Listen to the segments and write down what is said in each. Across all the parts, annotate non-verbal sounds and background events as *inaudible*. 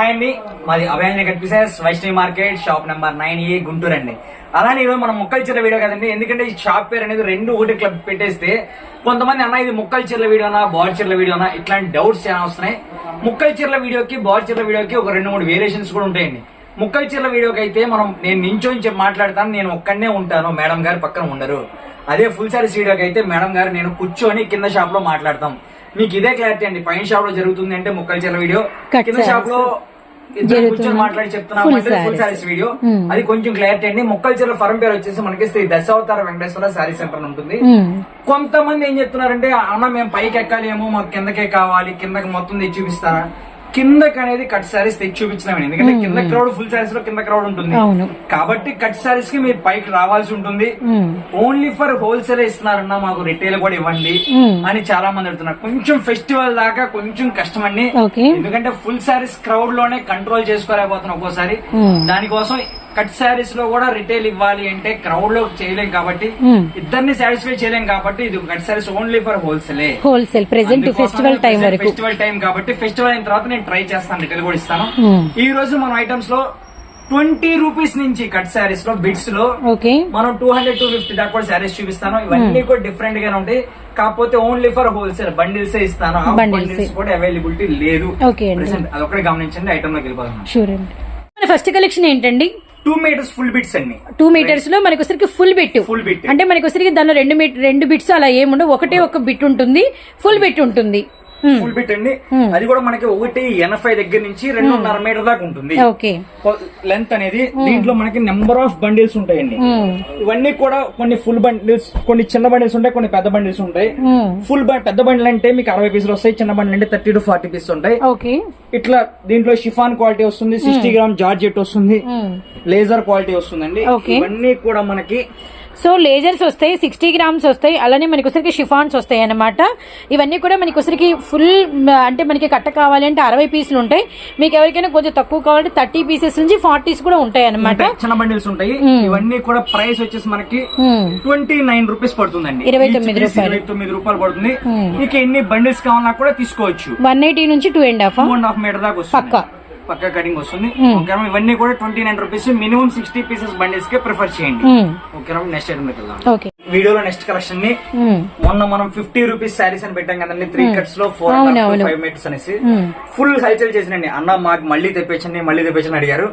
Hi అండి మాది Abhayanjali కనిపిసెస్ Vaishnavi market shop number nine A Guntur అండి. అలానే ఈరోజు మనం ముక్కల చీరల వీడియో కదండి. ఎందుకంటే ఈ షాప్ పేరు అనేది రెండు ఒకటి క్లబ్ పెట్టేస్తే కొంతమంది అన్న ఇది ముక్కల చీరల వీడియోనా బాల్ చీరల వీడియోనా ఇట్లాంటి డౌట్స్ చాలా వస్తున్నాయి? ముక్కల చీరల వీడియోకి బాల్ చీరల వీడియోకి ఒక రెండు మూడు వేరియేషన్స్ కూడా ఉంటాయండి. ముక్కల చీరల వీడియోకి అయితే మనం నేను నించోంచి మాట్లాడతాను. నేను ఒక్కడనే ఉంటాను. మేడం గారు పక్కన ఉండరు. అదే ఫుల్ సారీస్ వీడియోకి అయితే మేడం గారు నేను కూర్చొని కింద షాప్లో మాట్లాడతాం. మీకు ఇదే క్లారిటీ అండి. పైన షాప్లో జరుగుతుంది అంటే ముక్కల చీరల వీడియో. కింద షాప్లో కూర్చొని మాట్లాడి చెప్తున్నాం. ఫుల్. సారీస్ వీడియో అది కొంచెం క్లారిటీ అండి. ముక్కల చీరల ఫరం పేరు వచ్చేసి మనకి శ్రీ దశావతార వెంకటేశ్వర సారీ సెంటర్ ఉంటుంది. కొంతమంది ఏం చెప్తున్నారంటే అన్న మేము పైకి ఎక్కాలి ఏమో మాకు కిందకే కావాలి కిందకి మొత్తం తెచ్చి చూపిస్తారా కిందకి అనేది కట్ సారీస్ తెచ్చి చూపించినామండి ఎందుకంటే కింద క్రౌడ్ ఫుల్ సారీస్లో కింద క్రౌడ్ ఉంటుంది. కాబట్టి కట్ సారీస్కి మీరు పైకి రావాల్సి ఉంటుంది. ఓన్లీ ఫర్ హోల్సేల్ ఇస్తున్నారన్న మాకు రిటైల్ కూడా ఇవ్వండి అని చాలా మంది అడుగుతున్నారు. కొంచెం ఫెస్టివల్ దాకా కొంచెం కష్టం అండి ఎందుకంటే ఫుల్ సారీస్ క్రౌడ్లోనే కంట్రోల్ చేసుకోలేకపోతున్నాం ఒక్కోసారి. దానికోసం కట్ సారీస్లో కూడా రిటైల్ ఇవ్వాలి అంటే క్రౌడ్లో చేయలేం కాబట్టి ఇద్దరిని సాటిస్ఫై చేయలేం కాబట్టి ఇది కట్ సారీస్ ఓన్లీ ఫర్ హోల్సేలే హోల్సేల్ ప్రెసెంట్ ఫెస్టివల్ టైం వరకు. ఫెస్టివల్ టైం కాబట్టి ఫెస్టివల్ అయిన తర్వాత నేను ట్రై చేస్తాను రిటైల్ కూడా ఇస్తాను. ఈ రోజు మనం ఐటమ్స్లో ట్వంటీ రూపీస్ నుంచి కట్ సారీస్లో బిట్స్లో ఓకే మనం టూ హండ్రెడ్ టూ ఫిఫ్టీ దాకా కూడా శారీస్ చూపిస్తాను. ఇవన్నీ కూడా డిఫరెంట్ గానే ఉంటాయి. కాకపోతే ఓన్లీ ఫర్ హోల్సేల్ బండిల్స్ ఇస్తాను. బండిల్స్ కూడా అవైలబిలిటీ లేదు. అదొకటి గమనించండి ఐటమ్లోకి వెళ్ళిపోతాం షూర్ అండి. మన ఫస్ట్ కలెక్షన్ ఏంటండి? టూ మీటర్స్ ఫుల్ బిట్స్ అండి. టూ మీటర్స్లో మనకి వచ్చరికి ఫుల్ బిట్ ఫుల్ బిట్ అంటే మనకి వచ్చరికి దానిలో రెండు రెండు బిట్స్ అలా ఏముండవు. ఒకటే ఒక బిట్ ఉంటుంది. ఫుల్ బిట్ ఉంటుంది. ఫుల్ బిట్ అండి. అది కూడా మనకి ఒకటి ఎనభై దగ్గర నుంచి రెండున్నర మీటర్ దాకా ఉంటుంది. లెంత్ అనేది దీంట్లో మనకి నెంబర్ ఆఫ్ బండిల్స్ ఉంటాయండి. ఇవన్నీ కూడా కొన్ని ఫుల్ బండిల్స్ కొన్ని చిన్న బండిల్స్ ఉంటాయి కొన్ని పెద్ద బండిల్స్ ఉంటాయి. ఫుల్ పెద్ద బండిల్ అంటే మీకు అరవై పీసులు వస్తాయి చిన్న బండిల్ అంటే థర్టీ టు ఫార్టీ పీస్ ఉంటాయి. ఇట్లా దీంట్లో షిఫాన్ క్వాలిటీ వస్తుంది సిక్స్టీ గ్రామ్ జార్జెట్ వస్తుంది. లేజర్ క్వాలిటీ వస్తుందండి. ఇవన్నీ కూడా మనకి సో లేజర్స్ వస్తాయి సిక్స్టీ గ్రామ్స్ వస్తాయి అలానే మనకి వచ్చరికి షిఫాన్స్ వస్తాయి అన్నమాట. ఇవన్నీ కూడా మనకి వచ్చరికి ఫుల్ అంటే మనకి కట్ట కావాలి అంటే అరవై పీసులు ఉంటాయి. మీకు ఎవరికైనా కొంచెం తక్కువ కావాలంటే థర్టీ పీసెస్ నుంచి ఫార్టీస్ కూడా ఉంటాయి అన్నమాట. ఉంటాయి, చిన్న బండిల్స్ ఉంటాయి. ఇవన్నీ కూడా ప్రైస్ వచ్చేసి మనకి ట్వంటీ నైన్ రూపీస్ పడుతుందండి. ఇరవై తొమ్మిది రూపాయలు. ఇరవై తొమ్మిది రూపాయలు పడుతుంది. మీకు ఎన్ని బండిల్స్ కావాలన్నా కూడా తీసుకోవచ్చు. వన్ ఎయిటీ నుంచి two and half? Two and half meter దాకా వస్తుంది. పక్కా. పక్క కటింగ్ వస్తుంది. ఓకేనా ఇవన్నీ కూడా twenty nine rupees minimum sixty pieces bundles కే ప్రిఫర్ చేయండి. ఓకేనా నెక్స్ట్ ఐటమ్ ఓకే. వీడియోలో నెక్స్ట్ కలెక్షన్ని మొన్న మనం ఫిఫ్టీ రూపీస్ శారీస్ అని పెట్టాం కదండి త్రీ కట్స్లో ఫోర్. ఫైవ్ మీటర్స్ అనేసి. ఫుల్ హల్చల్ చేసినండి. అన్న మాకు మళ్ళీ తెప్పించండి మళ్ళీ తెప్పించండి అడిగారు.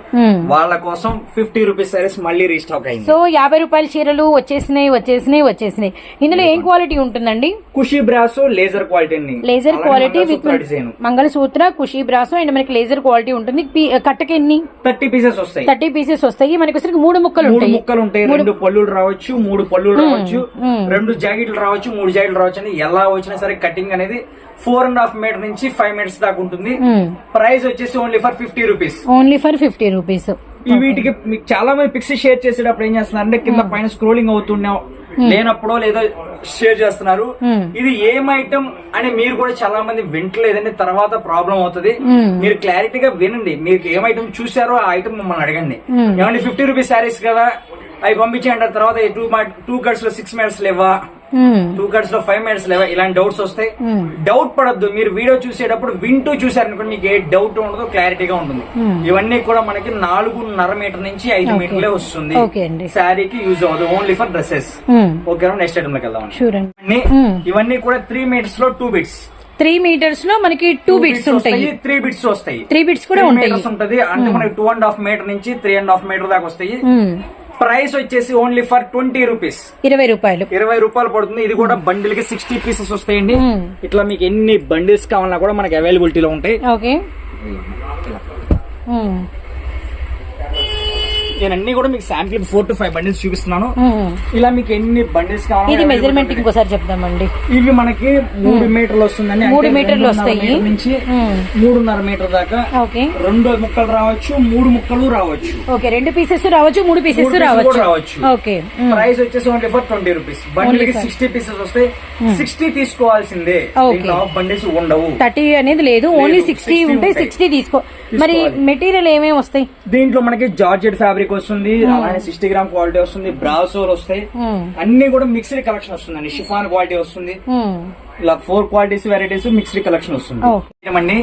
వాళ్ళ కోసం ఫిఫ్టీ రూపీస్ శారీస్ మళ్ళీ రీస్టాక్ అయింది. సో యాభై రూపాయల చీరలు వచ్చేసినాయి వచ్చేసినాయి వచ్చేసినాయి. ఇందులో ఏం క్వాలిటీ ఉంటుందండి? Khushi brasso laser quality laser quality with mangalsutra Khushi brasso and మనకి లేజర్ క్వాలిటీ ఉంటుంది. కట్టకి ఎన్ని? థర్టీ పీసెస్ వస్తాయి. థర్టీ పీసెస్ వస్తాయి. మనకి వచ్చరికి మూడు ముక్కలు మూడు ముక్కలు ఉంటాయి. రెండు పళ్ళులు రావచ్చు మూడు పళ్ళులు రావచ్చు రెండు జాకెట్లు రావచ్చు మూడు జాకెట్లు రావచ్చు అని ఎలా వచ్చినా సరే కటింగ్ అనేది ఫోర్ అండ్ హాఫ్ మీటర్ నుంచి ఫైవ్ మీటర్స్ దాకా ఉంటుంది. ప్రైస్ వచ్చేసి only for fifty rupees only for fifty rupees వీటికి మీకు చాలా మంది పిక్స్ షేర్ చేసేటప్పుడు ఏం చేస్తున్నారంటే కింద పైన స్క్రోలింగ్ అవుతున్నాం లేనప్పుడో లేదో షేర్ చేస్తున్నారు. ఇది ఏం ఐటమ్ అని మీరు కూడా చాలా మంది వింటలేదండి. తర్వాత ప్రాబ్లం అవుతుంది. మీరు క్లారిటీగా వినండి. మీరు ఏం ఐటమ్ చూసారో ఆ ఐటమ్ మమ్మల్ని అడగండి. ఏమండి ఫిఫ్టీ రూపీస్ శారీస్ కదా అవి పంపించేయండి. తర్వాత టూ టూ కట్స్లో సిక్స్ మినిట్స్ లేవా? టూ కట్స్లో ఫైవ్ మినిట్స్ లేవా? ఇలాంటి డౌట్స్ వస్తాయి. డౌట్ పడద్దు. మీరు వీడియో చూసేటప్పుడు వింటూ చూసారనుకోండి మీకు ఏ డౌట్ ఉండదు క్లారిటీగా ఉంటుంది. ఇవన్నీ కూడా మనకి నాలుగున్నర మీటర్ నుంచి ఐదు మీటర్లే వస్తుంది. శారీకి యూజ్ అవ్వదు. Only for dresses okay next ఐటమ్లోకి వెళ్దాం అండి. ఇవన్నీ కూడా త్రీ మీటర్స్లో టూ బిట్స్ త్రీ మీటర్స్లో మనకి టూ బిట్స్ ఉంటాయి. త్రీ బిట్స్ వస్తాయి. త్రీ బిట్స్ కూడా ఉంటాయి. ఉంటది. అంటే మనకి టూ అండ్ హాఫ్ మీటర్ నుంచి త్రీ అండ్ హాఫ్ మీటర్ దాకా వస్తాయి. ప్రైస్ వచ్చేసి ఓన్లీ ఫర్ ట్వంటీ రూపీస్. ఇరవై రూపాయలు. ఇరవై రూపాయలు పడుతుంది. ఇది కూడా బండిల్కి సిక్స్టీ పీసెస్ వస్తాయండి. ఇట్లా మీకు ఎన్ని బండిల్స్ కావాలన్నా కూడా మనకి అవైలబిలిటీలో ఉంటాయి. ఓకే. నేను అన్ని కూడా మీకు sample four to five bundles చూపిస్తున్నాను. ఇలా మీకు ఎన్ని బండిల్స్ ఇది కావాలి మెజర్మెంట్ ఇంకోసారి చెప్దామండి. ఇవి మనకి మూడు మీటర్లు వస్తుందండి మూడు మీటర్లు వస్తాయి. నుంచి మూడున్నర మీటర్ దాకా రెండు ముక్కలు రావచ్చు మూడు ముక్కలు రావచ్చు. ఓకే రెండు పీసెస్ రావచ్చు మూడు పీసెస్ రావచ్చు. రావచ్చు. ఓకే ప్రైస్ వచ్చేసి ఓన్లీ ఫర్ ట్వంటీ రూపీస్ బండిల్కి సిక్స్టీ పీసెస్ వస్తాయి సిక్స్టీ తీసుకోవాల్సిందే. బండిల్స్ ఉండవు. థర్టీ అనేది లేదు ఓన్లీ సిక్స్టీ 60 ఉంటే. సిక్స్టీ తీసుకో మరి. మెటీరియల్ ఏమేమి వస్తాయి? దీంట్లో మనకి జార్జెట్ ఫ్యాబ్రిక్ వస్తుంది అలానే సిక్స్టీ గ్రామ్ క్వాలిటీ వస్తుంది బ్రాసోర్ వస్తాయి మ్మ్. అన్ని కూడా మిక్స్డ్ కలెక్షన్ వస్తుందండి షిఫాన్ క్వాలిటీ వస్తుంది మ్మ్. ఇలా four qualities varieties mixed collection వస్తుంది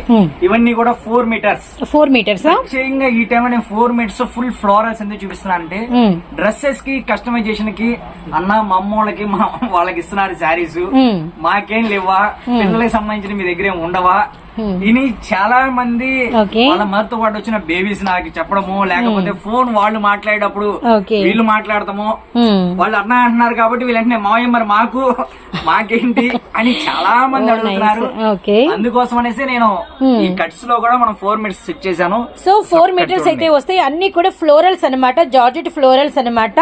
Hmm. ఇవన్నీ కూడా ఫోర్ మీటర్స్ ఫోర్ మీటర్సా ముఖ్యంగా ఈ టైంలో నేను ఫోర్ మీటర్స్ ఫుల్ ఫ్లోరల్స్ ఎందుకు చూపిస్తున్నా అంటే. డ్రెస్సెస్కి కస్టమైజేషన్కి అన్న మా అమ్మోళ్ళకి మా వాళ్ళకి ఇస్తున్నారు శారీస్. మాకేం లేవా పిల్లలకి సంబంధించిన మీ దగ్గర ఉండవా Hmm. ఇని చాలా మంది. వాళ్ళ మరితో పాటు వచ్చిన బేబీస్ నాకు చెప్పడము లేకపోతే ఫోన్ వాళ్ళు మాట్లాడేటప్పుడు. వీళ్ళు మాట్లాడతాము మ్మ్. వాళ్ళు అన్న అంటున్నారు కాబట్టి వీళ్ళంటే మావయ్య మరి మాకు మాకేంటి అని చాలా *laughs* మంది Oh, అడుగుతున్నారు nice. ఓకే అందుకోసం అనేసి నేను ఈ కట్స్లో కూడా మనం ఫోర్ మినిట్స్ సెట్ చేశాను సో ఫోర్ మీటర్స్ అయితే. వస్తాయి అన్ని కూడా ఫ్లోరల్స్ అన్నమాట జార్జెట్ ఫ్లోరల్స్ అన్నమాట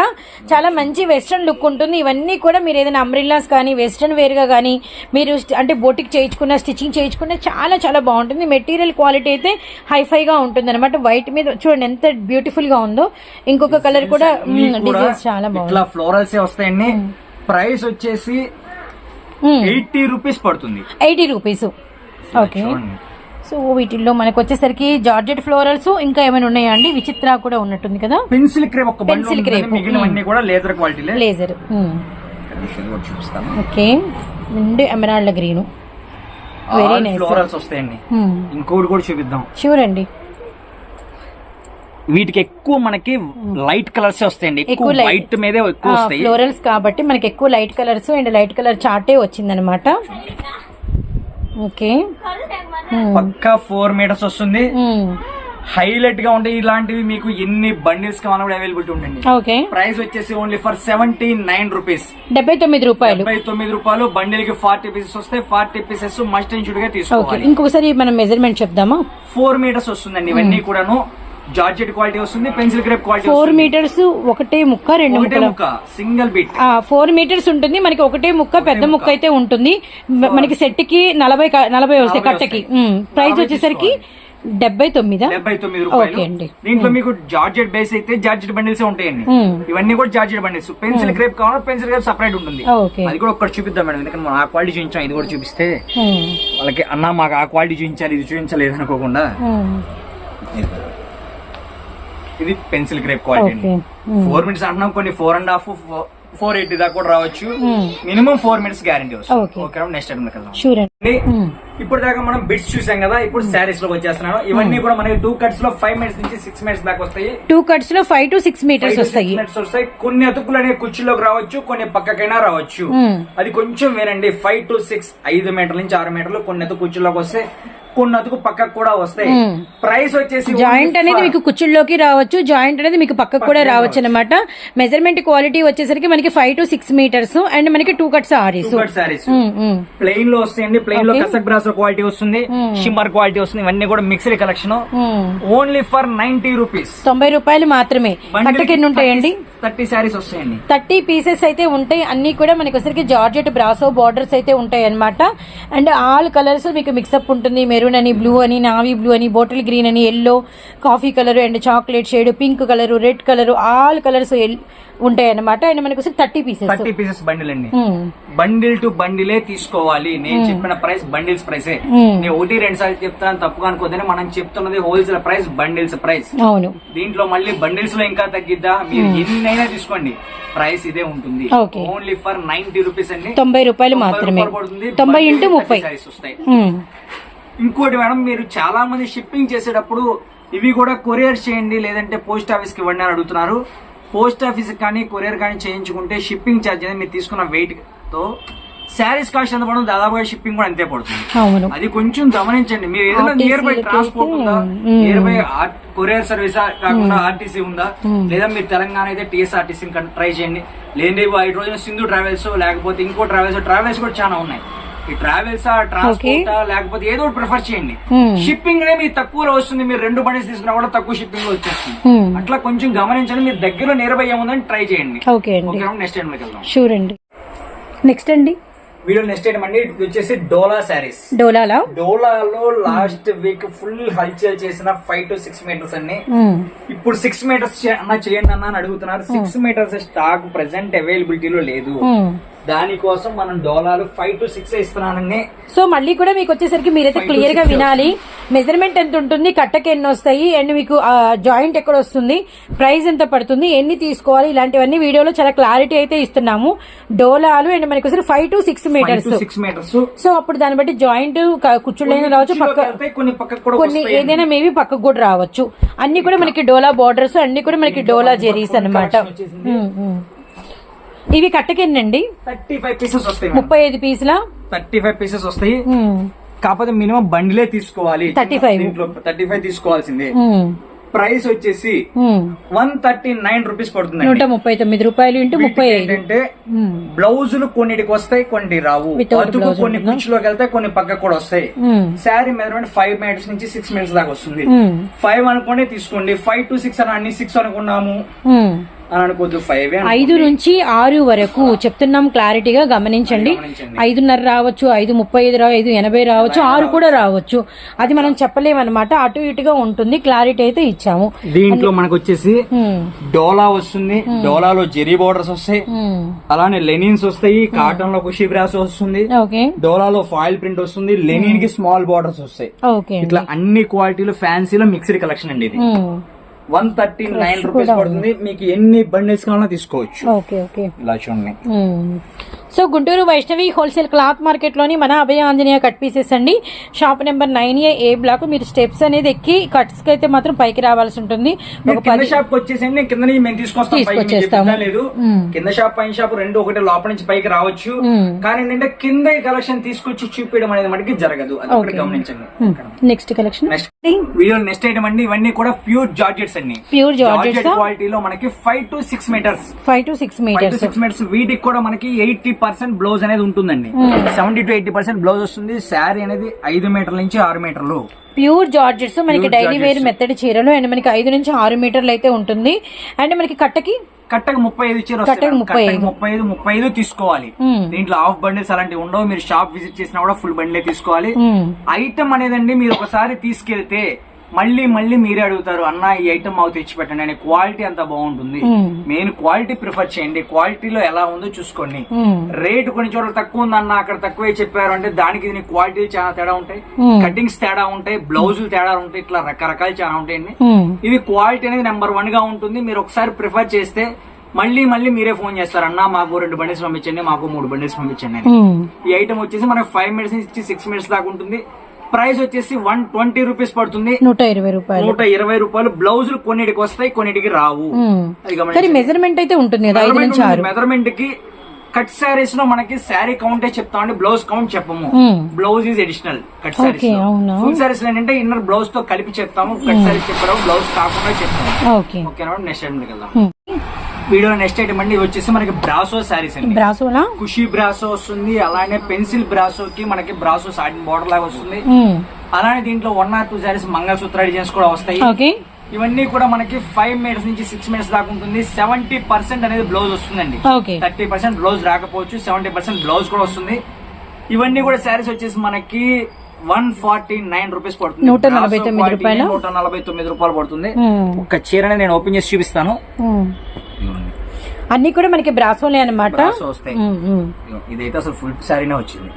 చాలా మంచి వెస్ట్రన్ లుక్ ఉంటుంది ఇవన్నీ కూడా మీరు ఏదైనా అంబ్రిల్లాస్ కానీ వెస్ట్రన్ వేర్గా కానీ మీరు అంటే బోటిక్ చేయించుకున్న స్టిచ్చింగ్ చేయించుకున్న చాలా చాలా బాగుంటుంది. మెటీరియల్ క్వాలిటీ అయితే హైఫై గా ఉంటుంది అనమాట వైట్ మీద చూడండి ఎంత బ్యూటిఫుల్గా ఉందో. ఇంకొక కలర్ కూడా డిజైన్స్ చాలా బాగుంది ఫ్లోరల్స్ వస్తాయండి. ప్రైస్ వచ్చేసి ఎయిటీ రూపీస్ పడుతుంది. Eighty rupees. ఓకే. సో వీటిల్లో మనకు వచ్చేసరికి జార్జెట్ ఫ్లోరల్స్ ఇంకా ఏమైనా ఉన్నాయా అండి విచిత్ర కూడా ఉన్నట్టుంది కదా? పెన్సిల్ క్రేప్ ఒక crepe. మిగిలినవన్నీ కూడా లేజర్ క్వాలిటీలే లేజర్ ఓకే. నిండు ఎమరాల్డ్ గ్రీన్ ఫ్లోరల్స్ వస్తాయండి. ఇంకోటి కూడా చూపిద్దాం. షూర్ అండి వీటికి ఎక్కువ మనకి లైట్ కలర్స్ వస్తాయండి. ఎక్కువ. వైట్ మీదే ఎక్కువ వస్తాయి. ఫ్లోరల్స్ కాబట్టి మనకి ఎక్కువ light colours and light colour చార్టే వచ్చిందనమాట ఓకే పక్కా ఫోర్ మీటర్స్ వస్తుంది. హైలైట్గా ఉంటాయి. ఇలాంటివి మీకు ఎన్ని బండిల్స్ కావాలన్నా కూడా అవైలబిలిటీ ఉండండి. ఓకే ప్రైస్ వచ్చేసి only for seventy nine rupees డెబ్బై తొమ్మిది రూపాయలు. డెబ్బై తొమ్మిది రూపాయలు. బండిల్కి ఫార్టీ పీసెస్ వస్తాయి ఫార్టీ పీసెస్ మస్ట్ అండ్ షుడ్గా తీసుకోవాలి. ఇంకొకసారి మనం మెజర్మెంట్ చెప్దామా? ఫోర్ మీటర్స్ వస్తుందండి ఇవన్నీ కూడాను. జార్జెట్ క్వాలిటీ వస్తుంది pencil crepe quality four meters ఒకటే ముక్క రెండు ముక్క సింగిల్ బిట్ ఫోర్ మీటర్స్ ఉంటుంది. మనకి ఒకటే ముక్క పెద్ద ముక్క అయితే ఉంటుంది. మనకి సెట్కి నలభై నలభై వస్తాయి కట్టకి. ప్రైస్ నలభై వచ్చేసరికి డెబ్బై తొమ్మిదా? డెబ్బై తొమ్మిది రూపాయలు. దీంట్లో మీకు జార్జెట్ బేస్ అయితే జార్జెట్ బండిల్స్ ఉంటాయండి. ఇవన్నీ కూడా జార్జెట్ బండిల్స్. పెన్సిల్ గ్రేప్ కావాలా? పెన్సిల్ గ్రేప్ సపరేట్ ఉంటుంది. అది కూడా ఒక్కటి చూపిద్దాం మేడం. ఎందుకంటే మనం ఆ క్వాలిటీ చూపించాం ఇది కూడా చూపిస్తే వాళ్ళకి అన్న మాకు ఆ క్వాలిటీ చూపించాలి ఇది చూపించలేదు అనుకోకుండా. ఇది pencil crepe quality four minutes అంటున్నాం కొన్ని four and half four eighty దాకా కూడా రావచ్చు. Minimum four minutes guarantee okay. వస్తుంది ఓకే నెక్స్ట్ ఐటమ్. ఇప్పుడు దాకా మనం బిట్స్ చూసాం కదా ఇప్పుడు శారీస్లోకి వచ్చేస్తున్నాను. ఇవన్నీ కూడా మనకి టూ కట్స్లో ఫైవ్ మినిట్స్ నుంచి సిక్స్ మినిట్స్ దాకా వస్తాయి. టూ కట్స్లో ఫైవ్ టు సిక్స్ మీటర్స్ వస్తాయి. వస్తాయి. కొన్ని అతుకులు అనేవి కుర్చీలోకి రావచ్చు కొన్ని పక్కకైనా రావచ్చు. అది కొంచెం వేరండి. ఫైవ్ టు సిక్స్ ఐదు మీటర్ల నుంచి ఆరు మీటర్లు కొన్ని అతుకు కుర్చీలోకి వస్తాయి కొన్ని అతుకు పక్కకు కూడా వస్తాయి. ప్రైస్ వచ్చేసి జాయింట్ అనేది మీకు కుచ్చుల్లోకి రావచ్చు. జాయింట్ అనేది మీకు పక్కకు కూడా రావచ్చు అనమాట మెజర్మెంట్ క్వాలిటీ వచ్చేసరికి మనకి five to six meters and మనకి టూ కట్స్ ఆరీస్ సారీస్ ప్లెయిన్లో వస్తాయండి. ప్లెయిన్లో. కసక్ బ్రాస్ క్వాలిటీ వస్తుంది. షిమ్మర్ క్వాలిటీ వస్తుంది. ఇవన్నీ కూడా mixed collection. Only for ninety rupees తొంభై రూపాయలు మాత్రమే. ఎన్ని ఉంటాయండి. థర్టీ శారీస్ వస్తాయండి. థర్టీ పీసెస్ అయితే ఉంటాయి. అన్ని కూడా మనకి వచ్చరికి జార్జెట్ బ్రాసో బార్డర్స్ అయితే ఉంటాయి అనమాట అండ్ ఆల్ కలర్స్ మీకు మిక్సప్ ఉంటుంది. మెరూన్ అని బ్లూ అని నావీ బ్లూ అని బాటిల్ గ్రీన్ అని yellow coffee colour and chocolate shade pink colour red colour all colours ఉంటాయి అనమాట అండ్ మనకి thirty pieces thirty pieces bundle అండి. బండిల్ టు బండిలే తీసుకోవాలి. నేను చెప్పిన ప్రైస్ బండిల్స్ ప్రైసే Hmm. నేను ఒకటి రెండు సార్లు చెప్తాను తప్పుగా అనుకోద్దని మనం చెప్తున్నది హోల్సేల్ ప్రైస్ బండిల్స్ ప్రైస్ అవును. దీంట్లో మళ్ళీ బండిల్స్లో ఇంకా తగ్గిద్దా? మీరు ఎన్నైనా తీసుకోండి. ప్రైస్ ఇదే ఉంటుంది. ఓన్లీ ఫర్ నైన్టీ రూపీస్ అండి. తొంభై రూపాయలు మాత్రమే. పడుతుంది. తొంభై ఇంటూ 30 ముప్పై. వస్తాయి. ఉమ్. ఇంకోటి మేడం మీరు చాలా మంది షిప్పింగ్ చేసేటప్పుడు ఇవి కూడా కొరియర్ చేయండి లేదంటే పోస్ట్ ఆఫీస్కి ఇవ్వండి అని అడుగుతున్నారు. పోస్ట్ ఆఫీస్ కానీ కొరియర్ కానీ చేయించుకుంటే షిప్పింగ్ ఛార్జ్ అనేది మీరు తీసుకున్న వెయిట్తో శారీస్ కాస్ట్ ఎంత పడుతుంది? దాదాపుగా షిప్పింగ్ కూడా అంతే పడుతుంది. అది కొంచెం గమనించండి. మీరు ఏదైనా నియర్ బై ట్రాన్స్పోర్ట్ ఉందా. నియర్ బై కొరియర్ సర్వీస్ కాకుండా ఆర్టీసీ ఉందా? లేదా మీరు తెలంగాణ అయితే టీఎస్ఆర్టీసీ ట్రై చేయండి. లేదంటే ఐదు రోజున సింధు ట్రావెల్స్ లేకపోతే ఇంకో ట్రావెల్స్ ట్రావెల్స్ కూడా చాలా ఉన్నాయి. ఈ ట్రావెల్స్ ట్రాన్స్పోర్ట్ లేకపోతే ఏదో ఒకటి ప్రిఫర్ చేయండి. షిప్పింగ్ అనేది మీకు తక్కువలో వస్తుంది మీరు రెండు బండిస్ తీసుకున్నా కూడా తక్కువ షిప్పింగ్లో వచ్చేస్తుంది. మ్మ్. అట్లా కొంచెం గమనించండి మీరు దగ్గరలో నియర్ బై ఏముందని ట్రై చేయండి. ఓకే నెక్స్ట్ టైం వెళ్దాం. షూర్ అండి. నెక్స్ట్ అండి. వీడియో నెక్స్ట్ టైం అండి. వచ్చేసి డోలా శారీస్. డోలాలా? డోలాలో లాస్ట్ వీక్ ఫుల్ హల్చల్ చేసిన ఫైవ్ టు సిక్స్ మీటర్స్ అన్ని. ఇప్పుడు సిక్స్ మీటర్స్ అన్న చేయండి అన్న అని అడుగుతున్నారు. సిక్స్ మీటర్స్ స్టాక్ ప్రెసెంట్ అవైలబిలిటీలో లేదు. ఉమ్. దానికోసం మనం డోలాలు ఫైవ్ టు సిక్స్ ఇస్తున్నానండి. సో మళ్ళీ కూడా మీకు వచ్చేసరికి మీరైతే క్లియర్గా వినాలి. మెజర్మెంట్ ఎంత ఉంటుంది కట్టకి ఎన్ని వస్తాయి అండ్ మీకు జాయింట్ ఎక్కడ వస్తుంది ప్రైస్ ఎంత పడుతుంది ఎన్ని తీసుకోవాలి ఇలాంటివన్నీ వీడియోలో చాలా క్లారిటీ అయితే ఇస్తున్నాము. డోలాలు అండ్ మనకి వచ్చేసరికి five to six meters to six meters so అప్పుడు దాన్ని బట్టి జాయింట్ కుచ్చుళ్ళైనా రావచ్చు పక్క కొన్ని. ఏదైనా మేబీ పక్కకు కూడా రావచ్చు. అన్ని కూడా మనకి డోలా బార్డర్స్ అన్ని కూడా మనకి డోలా జెరీస్ ఉమ్. ఇవి కట్టకెన్నండి థర్టీ ఫైవ్ పీసెస్ వస్తాయి ముప్పై ఐదు పీసుల? థర్టీ ఫైవ్ పీసెస్ వస్తాయి. కాకపోతే మినిమం బండిలే తీసుకోవాలి. 35. దీంట్లో థర్టీ ఫైవ్ తీసుకోవాల్సిందే. ప్రైస్ వచ్చేసి వన్ థర్టీ నైన్ రూపీస్ నూట పడుతుంది ముప్పై తొమ్మిది రూపాయలు ఇంటూ ముప్పై ఏంటంటే బ్లౌజులు కొన్నిటికి వస్తాయి కొన్ని రావు. అతుకు కొన్ని ఉంటుందా? కుచ్చులోకి వెళ్తే కొన్ని పక్కకు కూడా వస్తాయి. శారీ మెజర్మెంట్ ఫైవ్ మినిట్స్ నుంచి సిక్స్ మినిట్స్ దాకా వస్తుంది. ఫైవ్ అనుకోండి తీసుకోండి. ఫైవ్ టు సిక్స్ అని అన్ని సిక్స్ అనుకున్నాము. ఉమ్. అని అనుకోద్దు ఫైవ్ ఐదు నుంచి ఆరు వరకు చెప్తున్నాం క్లారిటీగా గమనించండి. ఐదున్నర రావచ్చు ఐదు ముప్పై ఐదు ఐదు ఎనభై రావచ్చు ఆరు కూడా రావచ్చు. అది మనం చెప్పలేమన్నమాట. అటు ఇటుగా ఉంటుంది క్లారిటీ అయితే ఇచ్చాము. దీంట్లో మనకు వచ్చేసి డోలా వస్తుంది. డోలాలో జెరీ బోర్డర్స్ వస్తాయి. అలానే లెనిన్స్ వస్తాయి కాటన్లో కుషి బ్రాస్ వస్తుంది. ఓకే. డోలాలో ఫాయిల్ ప్రింట్ వస్తుంది లెనిన్కి స్మాల్ బార్డర్స్ వస్తాయి. ఇట్లా అన్ని క్వాలిటీలు ఫ్యాన్సీలో మిక్స్డ్ కలెక్షన్ అండి ఇది. వన్ థర్టీ నైన్ రూపీస్ పడుతుంది. మీకు ఎన్ని బండిల్స్ కావాలన్నా తీసుకోవచ్చు. ఇలా చూడండి. So Guntur Vaishnavi wholesale cloth మార్కెట్లోని మన అభయ ఆంజనేయ కట్ పీసెస్ అండి. Shop number nine A A block. మీరు స్టెప్స్ అనేది ఎక్కి కట్స్కి అయితే మాత్రం పైకి రావాల్సి ఉంటుంది. ఒక పది షాప్ వచ్చేసండి నేను కింద మేము తీసుకొస్తాం. లేదు. కింద షాప్ పైన షాప్ రెండు ఒకటి లోపల నుంచి పైకి రావచ్చు. కానీ ఏంటంటే కింద కలెక్షన్ తీసుకొచ్చి చూపించడం అనేది మనకి జరగదు. అది ఒకటి Okay. గమనించండి. Next collection. Video next item అండి. ఇవన్నీ కూడా ప్యూర్ జార్జెట్స్ అండి. Pure georgettes? క్వాలిటీలో మనకి five to six meters five to six meters six meters వీటికి కూడా మనకి ఎయిటీ పర్సెంట్ బ్లౌజ్ అనేది ఉంటుందండి. Seventy to eighty percent blouse వస్తుంది. శారీ అనేది ఐదు మీటర్ల నుంచి ఆరు మీటర్లు. ప్యూర్ జార్జెట్స్ మనకి డైలీ వేర్. మెత్తడి చీరలు అండ్ మనకి ఐదు నుంచి ఆరు మీటర్లు అయితే ఉంటుంది. అండ్ మనకి కట్టకి? కట్టకు ముప్పై ఐదు చీర ముప్పై ఐదు. ముప్పై ఐదు తీసుకోవాలి. దీంట్లో హాఫ్ బండిల్స్ అలాంటివి ఉండవు. మీరు షాప్ విజిట్ చేసినా కూడా ఫుల్ బండిలే తీసుకోవాలి. ఐటమ్ అనేదండి మీరు ఒకసారి తీసుకెళ్తే మళ్ళీ మళ్ళీ మీరే అడుగుతారు అన్న ఈ ఐటమ్ మాకు తెచ్చి పెట్టండి అనే క్వాలిటీ అంత బాగుంటుంది. మెయిన్ క్వాలిటీ ప్రిఫర్ చేయండి క్వాలిటీలో ఎలా ఉందో చూసుకోండి. రేట్ కొన్ని చోట్ల తక్కువ ఉందన్న అక్కడ తక్కువే చెప్పారు అంటే దానికి దీని క్వాలిటీ చాలా తేడా ఉంటాయి. కటింగ్స్ తేడా ఉంటాయి బ్లౌజులు తేడా ఉంటాయి ఇట్లా రకరకాలు చాలా ఉంటాయండి. ఇది క్వాలిటీ అనేది నెంబర్ వన్గా ఉంటుంది మీరు ఒకసారి ప్రిఫర్ చేస్తే మళ్ళీ మళ్ళీ మీరే ఫోన్ చేస్తారు అన్న మాకు రెండు బండిల్స్ పంపించండి మాకు మూడు బండిల్స్ పంపించండి. ఈ ఐటమ్ వచ్చేసి మనకి ఫైవ్ మినిట్స్ నుంచి సిక్స్ మినిట్స్ దాకా ఉంటుంది ప్రైస్ వచ్చేసి వన్ ట్వంటీ రూపీస్ పడుతుంది. నూట ఇరవై రూపాయలు. నూట ఇరవై రూపాయలు. బ్లౌజులు కొన్నిటికి వస్తాయి కొన్నిటికి రావు. అది మెజర్మెంట్ అయితే ఉంటుంది కదా ఐదు నుంచి ఆరు. మెజర్మెంట్కి కట్ శారీస్లో మనకి శారీ కౌంటే చెప్తామండి బ్లౌజ్ కౌంట్ చెప్పము. Blouse is additional cut saris? Full saris ఏంటంటే ఇన్నర్ బ్లౌజ్తో కలిపి చెప్తాము. కట్ శారీస్ చెప్పారు బ్లౌజ్ కాకుండా చెప్తాము. ఓకే. నెక్స్ట్ వెళ్దాం. వీడియో నెక్స్ట్ ఐటమ్ అండి. వచ్చేసి మనకి బ్రాసో శారీస్ అండి. బ్రాసోలా ఖుషి బ్రాసో వస్తుంది అలానే పెన్సిల్ బ్రాసో కి మనకి బ్రాసో సాటిన్ బోర్డర్ లాగా వస్తుంది. అలానే దీంట్లో one or two saris mangalsutra designs కూడా వస్తాయి. ఇవన్నీ కూడా మనకి ఫైవ్ మినిట్స్ నుంచి సిక్స్ మినిట్స్ దాకా ఉంటుంది. సెవెంటీ పర్సెంట్ అనేది బ్లౌజ్ వస్తుందండి. థర్టీ పర్సెంట్ బ్లౌజ్ రాకపోవచ్చు సెవెంటీ పర్సెంట్ బ్లౌజ్ కూడా వస్తుంది. ఇవన్నీ కూడా శారీస్ వచ్చేసి మనకి వన్ ఫార్టీ నైన్ రూపీస్ పడుతుంది. నూట నలభై తొమ్మిది రూపాయలు? నూట నలభై తొమ్మిది రూపాయలు పడుతుంది. ఒక చీరని నేను ఓపెన్ చేసి చూపిస్తాను. అన్ని కూడా మనకి బ్రాసోలే అనమాట ఇదైతే అసలు ఫుల్ శారీనే వచ్చింది.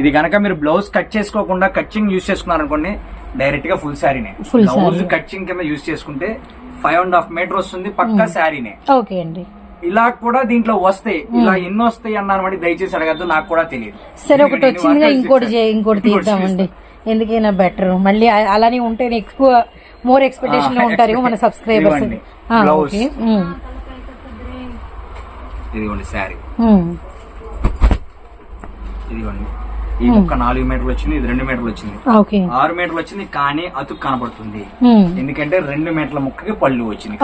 ఇది గనక మీరు బ్లౌజ్ కట్ చేసుకోకుండా కట్చింగ్ యూస్ చేసుకున్నారు అనుకోండి డైరెక్ట్గా ఫుల్ శారీనే. Full blouse. కట్చింగ్ కింద యూస్ చేసుకుంటే ఫైవ్ అండ్ హాఫ్ మీటర్ వస్తుంది పక్కా శారీనే. ఓకే అండి. ఇలా కూడా దీంట్లో వస్తాయి. ఇలా ఎన్ని వస్తాయి అన్నారు మరి దయచేసి అడగద్దు నాకు కూడా తెలియదు. సరే ఒకటి వచ్చిందిగా ఇంకోటి ఇంకోటి తీద్దామండి. ఎందుకైనా బెటర్. మళ్ళీ అలానే ఉంటే ఎక్కువ మోర్ ఎక్స్పెక్టేషన్లో ఉంటారు మన సబ్స్క్రైబర్స్ ఇదిగోండి. Blouse. ఓకే ఉమ్, ఇదిగోండి శారీ ఉమ్, ఇదిగోండి. ఈ ఒక్క నాలుగు మీటర్లు వచ్చింది ఇది రెండు మీటర్లు వచ్చింది. ఓకే ఆరు మీటర్లు వచ్చింది కానీ అతుకు కనబడుతుంది. ఎందుకంటే రెండు మీటర్ల ముక్కకి పళ్ళు వచ్చింది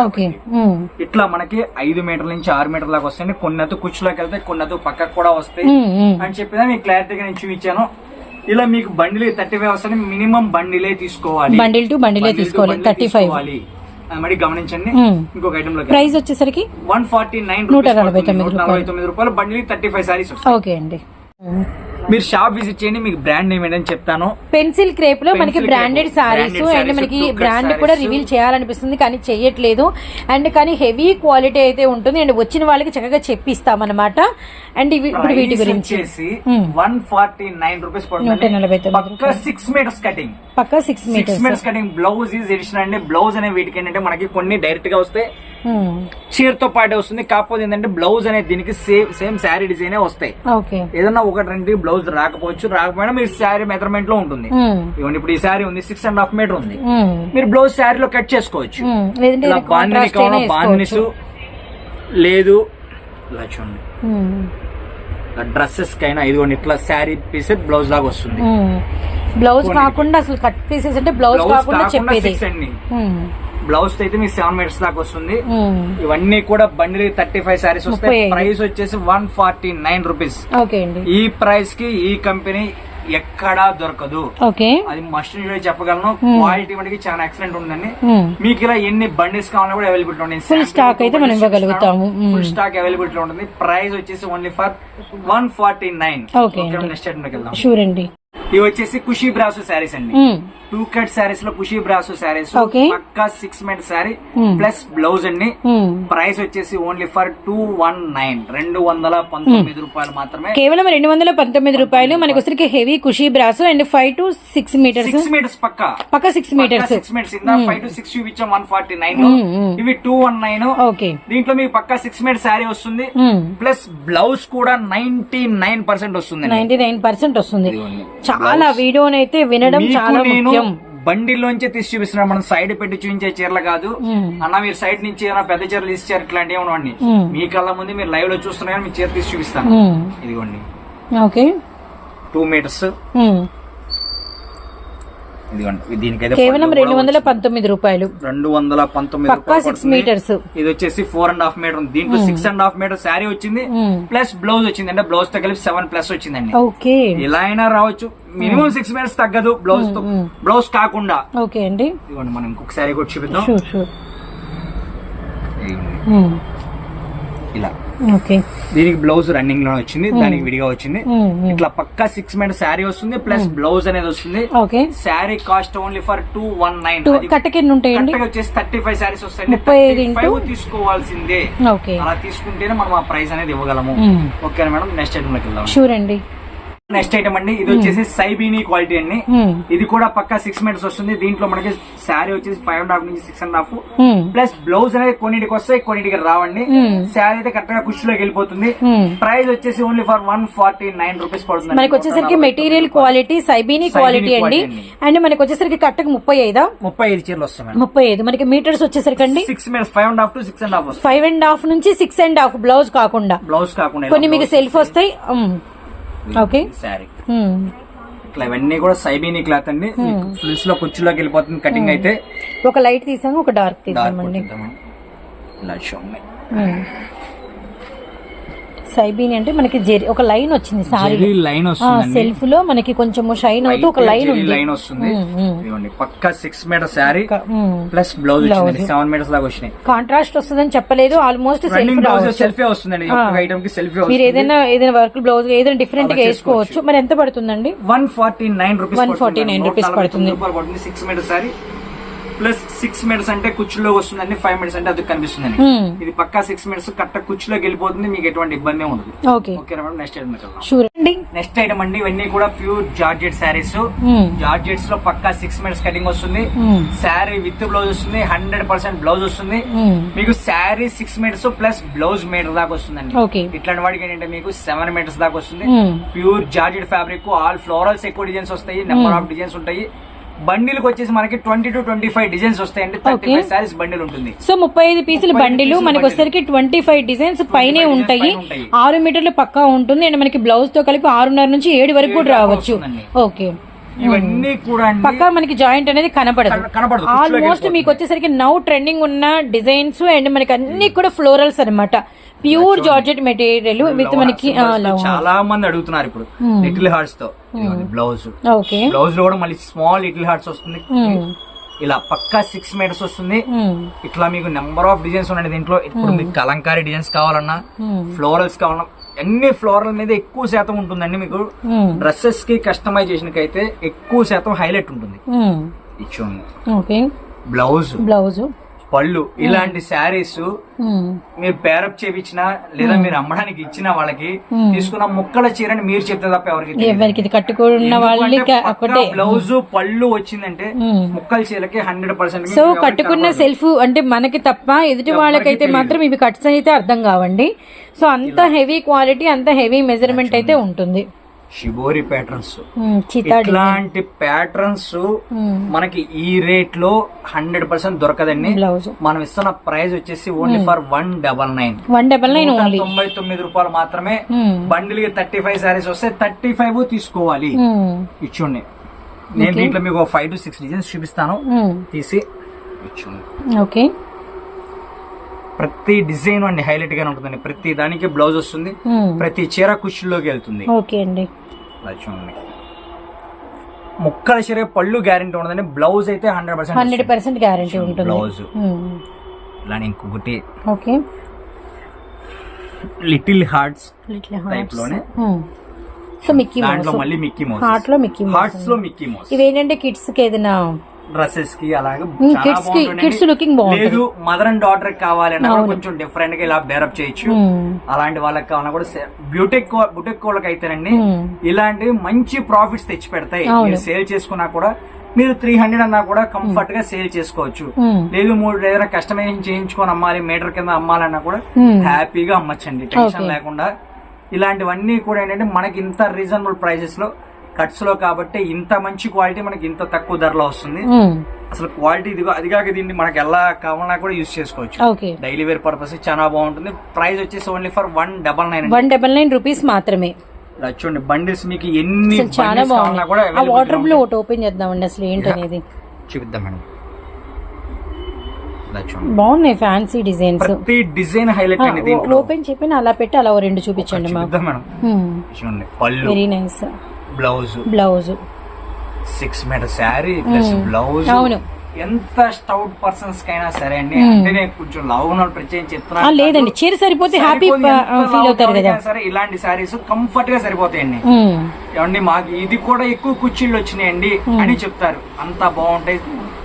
ఇట్లా మనకి ఐదు మీటర్ల నుంచి ఆరు మీటర్ల దాకా వస్తాయి కొన్ని అతు కుచ్చులోకి వెళ్తే కొన్ని అతు పక్కకు కూడా వస్తాయి. అని చెప్పినా మీకు క్లారిటీగా నేను చూపించాను. ఇలా మీకు బండిలే థర్టీ ఫైవ్ వస్తాయి మినిమం బండిలే తీసుకోవాలి. బండిల్ టు బండిలే తీసుకోవాలి. Thirty five. మరి గమనించండి. ఇంకొక ఐటమ్లో ప్రైస్ వచ్చేసరికి వన్ ఫార్టీ నైన్ నూట నలభై తొమ్మిది రూపాయలు. Bundle thirty five saris okay అండి. మీరు షాప్ విజిట్ చేయండి మీకు బ్రాండ్ నేమ్ ఏంటని చెప్తాను. పెన్సిల్ క్రేప్లో మనకి బ్రాండెడ్ సారీస్ అండ్ మనకి బ్రాండ్ కూడా. రివీల్ చేయాలనిపిస్తుంది కానీ చెయ్యట్లేదు అండ్ కానీ హెవీ క్వాలిటీ అయితే ఉంటుంది. అండ్ వచ్చిన వాళ్ళకి చక్కగా చెప్పిస్తాం అనమాట అండ్ ఇప్పుడు వీటి గురించి. One forty nine rupees six metres cutting Pakka six metres metres cutting blouse is edition అండి బ్లౌజ్ అనే వీటికి ఏంటంటే మనకి కొన్ని డైరెక్ట్గా వస్తాయి Hmm. చీరతో పాటే వస్తుంది. కాకపోతే ఏంటంటే బ్లౌజ్ అనేది దీనికి సేమ్ సేమ్ శారీ డిజైన్ వస్తాయి. ఓకే ఏదన్నా ఒకటి రెండు బ్లౌజ్ రాకపోవచ్చు. రాకపోయినా మీరు శారీ మెజర్మెంట్లో ఉంటుంది. Hmm. ఇప్పుడు ఈ శారీ ఉంది సిక్స్ అండ్ హాఫ్ మీటర్ ఉంది. Hmm. మీరు బ్లౌజ్ శారీలో కట్ చేసుకోవచ్చు. కావాలా? వేసుకోవచ్చు. లేదు. ఇలా చూడండి. Hmm. డ్రెస్సెస్ కైనా ఇదిగోండి ఇట్లా శారీ పీస్ బ్లౌజ్ లాగా వస్తుంది. బ్లౌజ్. కాకుండా అసలు కట్ పీసెస్ అంటే బ్లౌజ్ కాకుండా చెప్పేది Hmm. బ్లౌజ్తో అయితే మీకు సెవెన్ మీటర్స్ దాకా వస్తుంది Hmm. ఇవన్నీ కూడా బండిల్ థర్టీ ఫైవ్ ముప్పై వస్తాయి. ప్రైస్ వచ్చేసి వన్ ఫార్టీ నైన్ రూపీస్ ఈ ప్రైస్కి ఈ కంపెనీ ఎక్కడా దొరకదు అది మస్ట్ చెప్పగలను Hmm. క్వాలిటీ మనకి చాలా ఎక్సలెంట్ ఉందండి Hmm. మీకు ఇలా ఎన్ని బండిల్స్ కావాలన్నా కూడా అవైలబిలిటీ ఉంటుంది Full stock అయితే మనం ఇవ్వగలుగుతాము. Hmm. ఫుల్ స్టాక్ అవైలబిలిటీ ఉంటుంది ప్రైస్ వచ్చేసి only for one forty nine. Next sure అండి ఇవి వచ్చేసి ఖుషి బ్రాసు శారీస్ అండి. టూ కట్ శారీస్లో ఖుషి బ్రాసు శారీస్. పక్కా six metre sari. Plus blouse అండి. ప్రైస్ వచ్చేసి only for two one nine రెండు వందల పంతొమ్మిది రూపాయలు మాత్రమే. కేవలం రెండు వందల పంతొమ్మిది రూపాయలు మనకు వచ్చరికి heavy Khushi brasso and five to six metres six metres పక్కా. పక్క six metres six metres five to six చూపించాం వన్ ఫార్టీ నైన్ ఇవి టూ వన్ నైన్ ఓకే. దీంట్లో మీకు పక్కా సిక్స్ మీటర్ శారీ వస్తుంది. ప్లస్ బ్లౌజ్ కూడా నైన్టీ నైన్ పర్సెంట్ వస్తుంది ninety nine percent వస్తుంది. చాలా వీడియోనైతే వినడం చాలా ముఖ్యం. బండిలోంచే తీసి చూపిస్తున్నాను. మనం సైడ్ పెట్టి చూపించే చీరలు కాదు. అన్న మీరు సైడ్ నుంచి ఏమైనా పెద్ద చీరలు ఇచ్చారు ఇట్లాంటివి ఏమన్నా. మీ కళ్ళ ముందు మీరు లైవ్లో చూస్తున్నా మీ చీర తీసి చూపిస్తాను. ఇదిగోండి. ఓకే. Two metres. ఇదిగోండి. దీనికైతే కేవలం రెండు వందల పంతొమ్మిది రూపాయలు. రెండు వందల పంతొమ్మిది రూపాయలు. మీటర్స్ ఇది వచ్చేసి ఫోర్ అండ్ హాఫ్ మీటర్ దీంట్లో six and half metre sari వచ్చింది. Hmm. ప్లస్ బ్లౌజ్ వచ్చింది. అంటే బ్లౌజ్తో కలిపి సెవెన్ ప్లస్ వచ్చిందండి. ఓకే. ఇలా అయినా రావచ్చు. మినిమం సిక్స్ మినిట్స్ తగ్గదు బ్లౌజ్తో. బ్లౌజ్ కాకుండా. ఓకే అండి. ఇదిగోండి మనం ఇంకొక శారీ కూడా చూపిద్దాం. ఇలా. దీనికి బ్లౌజ్ రన్నింగ్లో వచ్చింది దానికి విడిగా వచ్చింది. ఇట్లా పక్కా సిక్స్ మినిట్ శారీ వస్తుంది ప్లస్ బ్లౌజ్ అనేది వస్తుంది. Okay. Sari cost only for two one nine కట్టకి ఉంటాయండి? వచ్చేసి థర్టీ ఫైవ్ శారీస్ వస్తాయి ఫైవ్ తీసుకోవాల్సిందే. అలా తీసుకుంటేనే మనం ఆ ప్రైస్ అనేది ఇవ్వగలము. Okay madam? Next item sure అండి. నెక్స్ట్ ఐటమ్ అండి. ఇది వచ్చేసి సైబీని క్వాలిటీ అండి. Hmm. ఇది కూడా పక్కా సిక్స్ మీటర్స్ వస్తుంది. దీంట్లో మనకి శారీ వచ్చేసి ఫైవ్ అండ్ హాఫ్ నుంచి six and half Hmm. Plus blouse అనేది కొన్నిటికి వస్తాయి కొన్నిటికి రావండి. Hmm. శారీ అయితే కరెక్ట్గా కుర్చీలోకి వెళ్ళిపోతుంది. Hmm. ప్రైస్ వచ్చేసి only for one forty nine rupees పడుతుంది మనకి వచ్చేసరికి మెటీరియల్ క్వాలిటీ సైబీని క్వాలిటీ అండి. అండి. మనకి వచ్చేసరికి కట్టకు ముప్పై ఐదా? ముప్పై ఐదు చీరలు వస్తాయి ముప్పై ఐదు. మనకి మీటర్స్ వచ్చేసరికి అండి. Six metres five and half to six and half five and half నుంచి సిక్స్ అండ్ హాఫ్ బ్లౌజ్ కాకుండా. బ్లౌజ్ కాకుండా కొన్ని మీకు సెల్ఫ్ వస్తాయి. ఓకే శారీ. Hmm. ఇట్లా ఇవన్నీ కూడా సైబీని క్లాత్ అండి. ఫ్రిల్స్లో కుర్చీలోకి వెళ్ళిపోతుంది కటింగ్ అయితే. ఒక లైట్ తీసాము ఒక డార్క్ తీసామండి. ఇలా చూడండి సైబీని అంటే మనకి జెరీ ఒక లైన్ వచ్చింది సారీ. లైన్ సెల్ఫ్లో మనకి కొంచెము షైన్ అవుతూ ఒక లైన్ ఉంది. లైన్ వస్తుంది. ఇదిగోండి పక్క six metre um. Plus blouse వచ్చింది సెవెన్ మీటర్స్ దాకా వచ్చినాయి. కాంట్రాస్ట్ వస్తుందని చెప్పలేదు ఆల్మోస్ట్ సెల్ఫ్ సెల్ఫీ వస్తుందండి. ఐటమ్కి సెల్ఫీ మీరు ఏదైనా ఏదైనా వర్క్ బ్లౌజ్ ఏదైనా డిఫరెంట్గా వేసుకోవచ్చు. మరి ఎంత పడుతుందండి? One forty nine rupees 149 rupees పడుతుంది. రూపాయలు పడుతుంది six metre sari plus six minutes అంటే కుర్చీలో వస్తుందండి ఫైవ్ మినిట్స్ అంటే అది కనిపిస్తుందండి. Hmm. ఇది పక్కా సిక్స్ మినిట్స్ కరెక్ట్ కుర్చీలోకి వెళ్ళిపోతుంది మీకు ఎటువంటి ఇబ్బంది ఉండదు. ఓకే. మేడం నెక్స్ట్ ఐటమ్ వెళ్దాం షూర్ అండి. నెక్స్ట్ ఐటమ్ అండి ఇవన్నీ కూడా ప్యూర్ జార్జెట్ శారీస్. జార్జెట్స్లో పక్కా సిక్స్ మినిట్స్ కటింగ్ వస్తుంది. శారీ విత్ బ్లౌజ్ వస్తుంది హండ్రెడ్ పర్సెంట్ బ్లౌజ్ వస్తుంది. మీకు sari six metres plus blouse metre దాకా వస్తుందండి. ఇట్లాంటి వాడికి ఏంటంటే మీకు సెవెన్ మీటర్స్ దాకా వస్తుంది. Pure georgette fabric all florals ఎక్కువ డిజైన్స్ వస్తాయి నెంబర్ ఆఫ్ డిజైన్స్ ఉంటాయి. బండిల్ వచ్చేసి మనకి twenty to twenty five designs వస్తాయండి థర్టీ. ఫైవ్ శారీస్ బండిల్ ఉంటుంది సో ముప్పై ఐదు పీసులు 35 బండిలు మనకి. వచ్చేసరికి ట్వంటీ ఫైవ్ డిజైన్స్ పైనే ఉంటాయి. ఆరు మీటర్లు పక్కా ఉంటుంది అండ్ మనకి బ్లౌజ్తో కలిపి ఆరున్నర నుంచి ఏడు వరకు కూడా రావచ్చు. ఓకే ఇవన్నీ కూడా పక్కా మనకి జాయింట్ అనేది కనపడదు. కన- కనపడదు. ఆల్మోస్ట్. మీకు వచ్చేసరికి నౌ ట్రెండింగ్ ఉన్న డిజైన్స్ అండ్ మనకి అన్ని కూడా ఫ్లోరల్స్ అన్నమాట. ప్యూర్ జార్జెట్ మెటీరియల్ విత్ మనకి చాలా మంది అడుగుతున్నారు ఇప్పుడు. లిటిల్ హార్ట్స్తో. బ్లౌజ్ ఓకే బ్లౌజ్లో కూడా మళ్ళీ స్మాల్ లిటిల్ హార్ట్స్ వస్తుంది. ఇలా పక్కా సిక్స్ మీటర్స్ వస్తుంది. ఇట్లా మీకు నెంబర్ ఆఫ్ డిజైన్స్ ఉన్నాయి దీంట్లో. ఇప్పుడు మీకు కలంకారీ డిజైన్స్ కావాలన్నా ఫ్లోరల్స్ కావాలన్నా అన్ని ఫ్లోరల్ మీద ఎక్కువ శాతం ఉంటుందండి మీకు. డ్రెస్సెస్కి కస్టమైజేషన్కి అయితే ఎక్కువ శాతం హైలైట్ ఉంటుంది. ఇచ్చి బ్లౌజ్ బ్లౌజు పళ్ళు ఇలాంటి శారీస్. మీరు పేరప్ చేపించినా లేదా మీరు అమ్మడానికి ఇచ్చిన వాళ్ళకి తీసుకున్న ముక్కల చీరని మీరు చెప్తే తప్ప ఎవరికి కట్టుకున్న వాళ్ళకి బ్లౌజ్ పళ్ళు వచ్చిందంటే. ముక్కల చీరకి హండ్రెడ్ పర్సెంట్ సో కట్టుకున్న సెల్ఫ్ అంటే మనకి తప్ప ఎదుటి వాళ్ళకైతే మాత్రం ఇవి కట్స్ అయితే అర్థం కావండి. సో అంత హెవీ క్వాలిటీ అంత హెవీ మెజర్మెంట్ అయితే ఉంటుంది. షిబోరి ప్యాటర్న్స్ ఇట్లాంటి ప్యాటర్న్స్. మనకి ఈ రేట్లో హండ్రెడ్ పర్సెంట్ దొరకదండి. మనం ఇస్తున్న ప్రైస్ వచ్చేసి only for one double nine one double nine only తొంభై తొమ్మిది రూపాయలు మాత్రమే. బండిల్కి థర్టీ ఫైవ్ సారీస్ వస్తే థర్టీ ఫైవ్ తీసుకోవాలి. ఇచ్చుండి. నేను దీంట్లో మీకు ఫైవ్ టు సిక్స్ డిజైన్స్ చూపిస్తాను. తీసి ఇచ్చుండి. ఓకే. ప్రతి డిజైన్ అండి హైలైట్ గానే ఉంటుందండి. ప్రతి దానికి బ్లౌజ్ వస్తుంది. ప్రతి చీర కుషిలోకి వెళ్తుంది. ఓకే అండి. చూడండి. ముక్కల చీర పళ్ళు గ్యారెంటీ ఉండదండి. బ్లౌజ్ అయితే hundred hundred percent percent guarantee ఉంటుంది. బ్లౌజ్. మ్మ్. ఇలా ఇంకొకటి okay. Little hearts little hearts. లోనే. సో మిక్కీ దాంట్లో మౌస్. మళ్ళీ మిక్కీ మౌస్. హార్ట్లో మిక్కీ మౌస్. హార్ట్స్లో మిక్కీ మౌస్. ఇవేంటంటే కిడ్స్కి ఏదైనా డ్రెస్సెస్కి అలాగే చాలా kids కి- బాగుంటుందండి. kids looking బాగుంటుంది. లేదు మదర్ అండ్ డాటర్ కావాలన్నా కూడా కొంచెం డిఫరెంట్గా ఇలా బేరప్ చేయొచ్చు. అలాంటి వాళ్ళకి కావాలన్నా కూడా బ్యూటెక్ బుటెక్ వాళ్ళకి అయితేనండి. ఇలాంటివి మంచి ప్రాఫిట్స్ తెచ్చి పెడతాయి. మీరు సేల్ చేసుకున్నా కూడా మీరు త్రీ హండ్రెడ్ అన్నా కూడా కంఫర్ట్గా సేల్ చేసుకోవచ్చు. లేదు మూడు ఏదైనా కస్టమైజ్ చేయించుకొని అమ్మాలి మీటర్ కింద అమ్మాలన్నా కూడా. హ్యాపీగా అమ్మచ్చండి టెన్షన్. లేకుండా ఇలాంటివన్నీ కూడా ఏంటంటే మనకి ఇంత రీజనబుల్ ప్రైసెస్లో కట్స్లో కాబట్టి ఇంత మంచి క్వాలిటీ మనకి ఇంత తక్కువ ధరలో వస్తుంది. మ్మ్. అసలు క్వాలిటీ ఇదిగో అదిగాక దీన్ని మనకి ఎలా కావాలన్నా కూడా యూస్ చేసుకోవచ్చు. ఓకే డైలీ వేర్ పర్పస్ చాలా బాగుంటుంది. ప్రైస్ వచ్చేసి only for one double nine one double nine rupees మాత్రమే. చూడండి బండిల్స్ మీకు ఎన్ని చాలా కావాలన్నా కూడా వాటర్ బ్లూ. ఒకటి ఓపెన్ చేద్దామండి అసలు ఏంటనేది. చూపిద్దాం మేడం బాగున్నాయి ఫ్యాన్సీ డిజైన్స్ ప్రతి డిజైన్ హైలైట్ అండి ఓపెన్ చెప్పిన అలా పెట్టి అలా రెండు చూపించండి మేడం. చూడండి పళ్ళు. Very nice blouse. Blouse. Six metre sari plus blouse. అవును. ఎంత స్టౌట్ పర్సన్స్ కైనా సరే అండి అంటే నేను కొంచెం లవ్ ఉన్న ప్రత్యేకం చెప్తున్నా లేదండి. చీర సరిపోతే హ్యాపీ ఫీల్ అవుతారు కదా. సరే ఇలాంటి శారీస్ కంఫర్ట్గా సరిపోతాయండి. ఏమండి మాకు ఇది కూడా ఎక్కువ కుర్చీలు వచ్చినాయండి అని చెప్తారు. అంత బాగుంటాయి.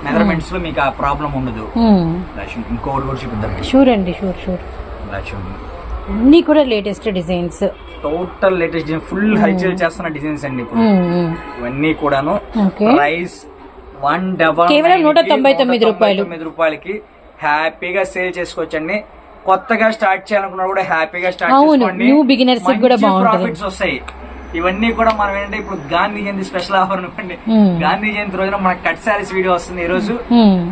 మెజర్మెంట్స్లో మీకు ఆ ప్రాబ్లం ఉండదు. ఇంకొకటి కూడా చూపిద్దాం. షూర్ అండి షూర్ షూర్ అన్ని కూడా latest designs total latest design full హల్చల్ చేస్తున్న డిజైన్స్ అండి ఇప్పుడు. ఇవన్నీ కూడాను. ప్రైస్ వన్ డబల్ కేవలం 199 రూపాయలు. తొమ్మిది రూపాయలకి హ్యాపీగా సేల్ చేసుకోవచ్చండి. కొత్తగా స్టార్ట్ చేయాలనుకున్నా కూడా హ్యాపీగా స్టార్ట్ చేసుకోండి. beginners కి కూడా. ప్రాఫిట్స్ వస్తాయి. ఇవన్నీ కూడా మనం ఏంటంటే ఇప్పుడు గాంధీ జయంతి స్పెషల్ ఆఫర్ అనుకోండి. గాంధీ జయంతి రోజున మనకి కట్ సారీస్ వీడియో వస్తుంది ఈ రోజు.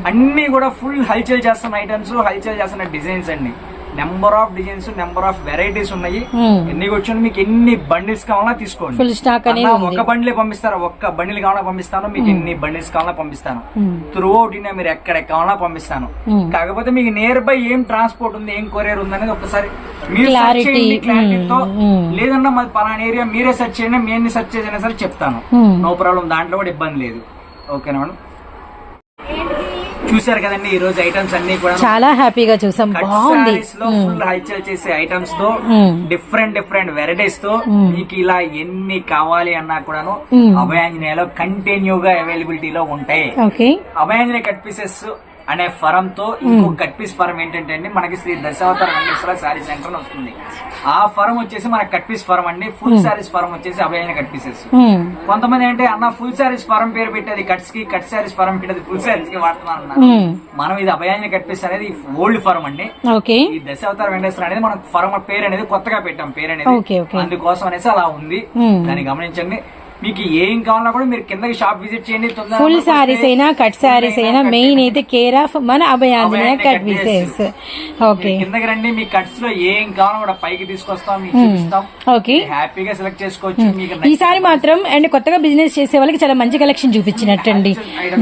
అన్ని కూడా ఫుల్ హల్చల్ చేస్తున్న ఐటమ్స్ హల్చల్ చేస్తున్న డిజైన్స్ అండి. Number of designs number of varieties ఉన్నాయి. మ్మ్. ఎన్ని కూర్చొని మీకు ఎన్ని బండిల్స్ కావాలన్నా తీసుకోండి. ఫుల్ స్టాక్ అనేది అన్నా, ఉంది. ఒక్క బండిలే పంపిస్తారా ఒక్క బండిల్ కావాలన్నా పంపిస్తాను మీకు ఎన్ని బండిల్స్ కావాలన్నా పంపిస్తాను. త్రూ అవుట్ ఇండియా మీరు ఎక్కడ కావాలన్నా పంపిస్తాను. మ్మ్. కాకపోతే మీకు నియర్ బై ఏం ట్రాన్స్పోర్ట్ ఉంది ఏం కొరియర్ ఉంది అనేది ఒకసారి మీరు క్లారిటీతో. లేదన్నా మాది పలానా ఏరియా మీరే సెర్చ్ చేయండి మేము సెర్చ్ చేసినా సరే చెప్తాను. నో ప్రాబ్లం దాంట్లో కూడా ఇబ్బంది లేదు. ఓకేనా మేడం చూసారు కదండి ఈ రోజు ఐటమ్స్ అన్ని కూడా. చాలా హ్యాపీగా చూసాం. బాగుంది. ఫుల్ హల్చల్ చేసే ఐటమ్స్తో. డిఫరెంట్ డిఫరెంట్ వెరైటీస్తో మీకు ఇలా ఎన్ని కావాలి అన్నా కూడాను. అభయాంజనేయలో కంటిన్యూగా అవైలబిలిటీలో ఉంటాయి. ఓకే. అభయాంజనేయ కట్ పీసెస్ అనే ఫరం తో ఇంకో కట్ పీస్ ఫరం ఏంటంటే అండి మనకి శ్రీ దశావతార వెంకటేశ్వర శారీ సెంటర్ వస్తుంది. ఆ ఫరం వచ్చేసి మన కట్ పీస్ ఫరం అండి ఫుల్ శారీస్ ఫరం వచ్చేసి అభయాంజనేయ కట్ పీసెస్. కొంతమంది అంటే అన్న ఫుల్ శారీస్ ఫారం పేరు పెట్టేది కట్స్కి కట్ శారీస్ ఫారం పెట్టేది ఫుల్ శారీస్కి వాడుతున్నాను. మనం ఇది అభయాంజనేయ కట్ పీస్ అనేది ఓల్డ్ ఫారం అండి. ఈ దశావతార వెంకటేశ్వర అనేది మనం ఫరం పేరు అనేది కొత్తగా పెట్టాం పేరు అనేది. అందుకోసం అనేసి అలా ఉంది. దాన్ని గమనించండి. మీకు ఏం కావాలన్నా కూడా మీరు కిందకి షాప్ విజిట్ చేయండి ఫుల్ సారీస్ అయినా కట్ సారీస్ అయినా మెయిన్ అయితే కేర్ ఆఫ్ మన అభయాంజనేయ కట్ పీసెస్ ఓకే కిందకి రండి మీ కట్స్లో ఏం కావాలో కూడా పైకి తీసుకొస్తాం మీకు చూపిస్తాం. ఓకే హ్యాపీగా సెలెక్ట్ చేసుకోవచ్చు మీకు ఈసారి మాత్రం అండ్ కొత్తగా బిజినెస్ చేసే వాళ్ళకి చాలా మంచి కలెక్షన్ చూపించినట్టండి.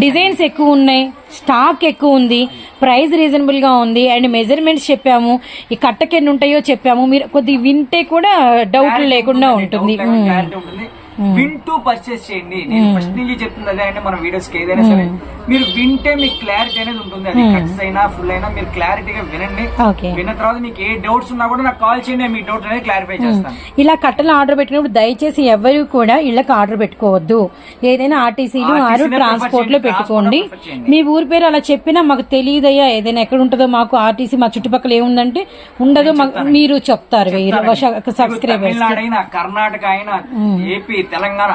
డిజైన్స్ ఎక్కువ ఉన్నాయి స్టాక్ ఎక్కువ ఉంది ప్రైస్ రీజనబుల్గా ఉంది అండ్ మెజర్మెంట్స్ చెప్పాము. ఈ కట్టకి ఎన్ని ఉంటాయో చెప్పాము. మీరు కొద్ది వింటే కూడా డౌట్ లేకుండా ఉంటుంది. వింటూ పర్చేస్ చేయండి. నేను ఫస్ట్ నుంచి చెప్తుంది అదే అండి మన వీడియోస్కి ఏదైనా సరే మీరు వింటే మీకు క్లారిటీ అనేది ఉంటుంది. అది కట్స్ అయినా ఫుల్ అయినా మీరు క్లారిటీగా వినండి. విన్న తర్వాత మీకు ఏ డౌట్స్ ఉన్నా కూడా నాకు కాల్ చేయండి మీ డౌట్ అనేది క్లారిఫై చేస్తాను. ఇలా కట్టలు ఆర్డర్ పెట్టినప్పుడు దయచేసి ఎవరు కూడా ఇళ్ళకి ఆర్డర్ పెట్టుకోవద్దు. ఏదైనా ఆర్టీసీలు ఆరు ట్రాన్స్పోర్ట్లో పెట్టుకోండి. మీ ఊరి పేరు అలా చెప్పినా మాకు తెలియదయ్యా ఏదైనా ఎక్కడ ఉంటుందో మాకు ఆర్టీసీ మా చుట్టుపక్కల ఏముందంటే ఉండదు మీరు చెప్తారు. సబ్స్క్రైబర్స్ అయినా కర్ణాటక అయినా ఏపీ తెలంగాణ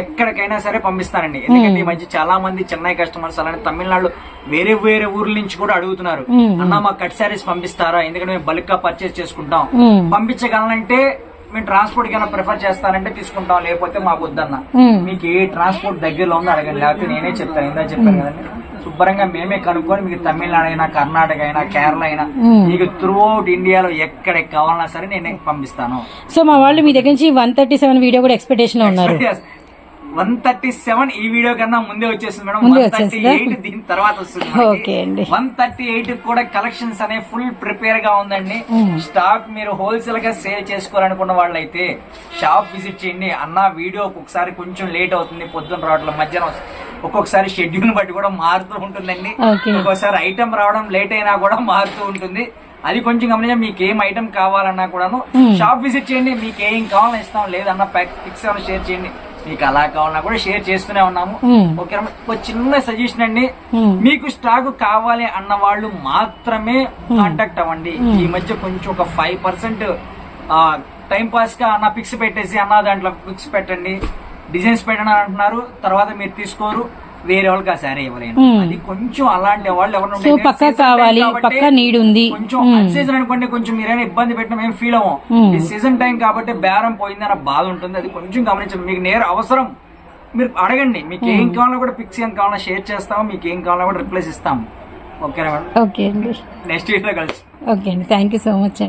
ఎక్కడికైనా సరే పంపిస్తానండి ఎందుకంటే ఈ మధ్య చాలా మంది చెన్నై కస్టమర్స్ అలానే తమిళనాడు వేరే వేరే ఊర్ల నుంచి కూడా అడుగుతున్నారు. అన్న మాకు కట్ శారీస్ పంపిస్తారా? ఎందుకంటే మేము బల్క్గా పర్చేస్ చేసుకుంటాం పంపించగలనంటే మేము ట్రాన్స్పోర్ట్ కైనా ప్రిఫర్ చేస్తానంటే తీసుకుంటాం లేకపోతే మాకు వద్దన్న. మీకు ఏ ట్రాన్స్పోర్ట్ దగ్గరలో ఉందో అడగండి. లేకపోతే నేనే చెప్తాను. ఇందా చెప్పాను కదండి. శుభ్రంగా మేమే కనుక్కొని మీకు తమిళనాడు అయినా కర్ణాటక అయినా కేరళ అయినా మీకు త్రూ అవుట్ ఇండియాలో ఎక్కడికి కావాలన్నా సరే నేనే పంపిస్తాను. సో మా వాళ్ళు మీ దగ్గర నుంచి వన్ థర్టీ సెవెన్ వీడియో కూడా ఎక్స్పెక్టేషన్లో ఉన్నారు. వన్ థర్టీ సెవెన్ ఈ వీడియో కన్నా ముందే వచ్చేసింది మేడం. One thirty? ఎయిట్ దీని తర్వాత వస్తుంది. వన్ థర్టీ ఎయిట్ కూడా కలెక్షన్స్ అనే ఫుల్ ప్రిపేర్గా ఉందండి. స్టాక్ మీరు హోల్సేల్గా సేల్ చేసుకోవాలనుకున్న వాళ్ళైతే షాప్ విజిట్ చేయండి. అన్న వీడియో ఒక్కొక్కసారి కొంచెం లేట్ అవుతుంది. పొద్దున్న రావట్లేదు మధ్యాహ్నం. ఒక్కొక్కసారి షెడ్యూల్ బట్టి కూడా మారుతూ ఉంటుందండి. ఒక్కొక్కసారి ఐటమ్ రావడం లేట్ అయినా కూడా మారుతూ ఉంటుంది. అది కొంచెం గమనించండి మీకు ఏం ఐటమ్ కావాలన్నా కూడాను షాప్ విజిట్ చేయండి. మీకు ఏం కావాలన్నా ఇస్తాం. లేదన్నా పిక్స్ ఏమైనా షేర్ చేయండి. మీకు అలా కావాలన్నా కూడా షేర్ చేస్తూనే ఉన్నాము. ఓకే ఒక చిన్న సజెషన్ అండి. మీకు స్టాక్ కావాలి అన్న వాళ్ళు మాత్రమే కాంటాక్ట్ అవ్వండి. ఈ మధ్య కొంచెం ఒక ఫైవ్ పర్సెంట్ టైం పాస్గా అన్న పిక్స్ పెట్టేసి అన్న దాంట్లో పిక్స్ పెట్టండి. డిజైన్స్ పెట్టండి అంటున్నారు. తర్వాత మీరు తీసుకోరు. వేరే వాళ్ళకి ఆ శారీ ఇవ్వలేను. అది కొంచెం అలాంటి వాళ్ళు ఎవరు పక్కా కావాలి పక్కా నీడ్ ఉంది. కొంచెం సీజన్ అనుకోండి కొంచెం మీరైనా ఇబ్బంది పెట్టిన మేము ఫీల్ అవ్వం. సీజన్ టైం కాబట్టి బేరం పోయిందన్న బాధ ఉంటుంది. అది కొంచెం గమనించండి. మీకు నేరు అవసరం. మీరు అడగండి. మీకు ఏం కావాలో కూడా పిక్స్ ఏం కావాలో షేర్ చేస్తాము. మీకు ఏం కావాలో కూడా రిప్లేస్ ఇస్తాము. ఓకేనా మేడం? ఓకే అండి. నెక్స్ట్ వీక్లో కలిసి ఓకే అండి. Thank you so much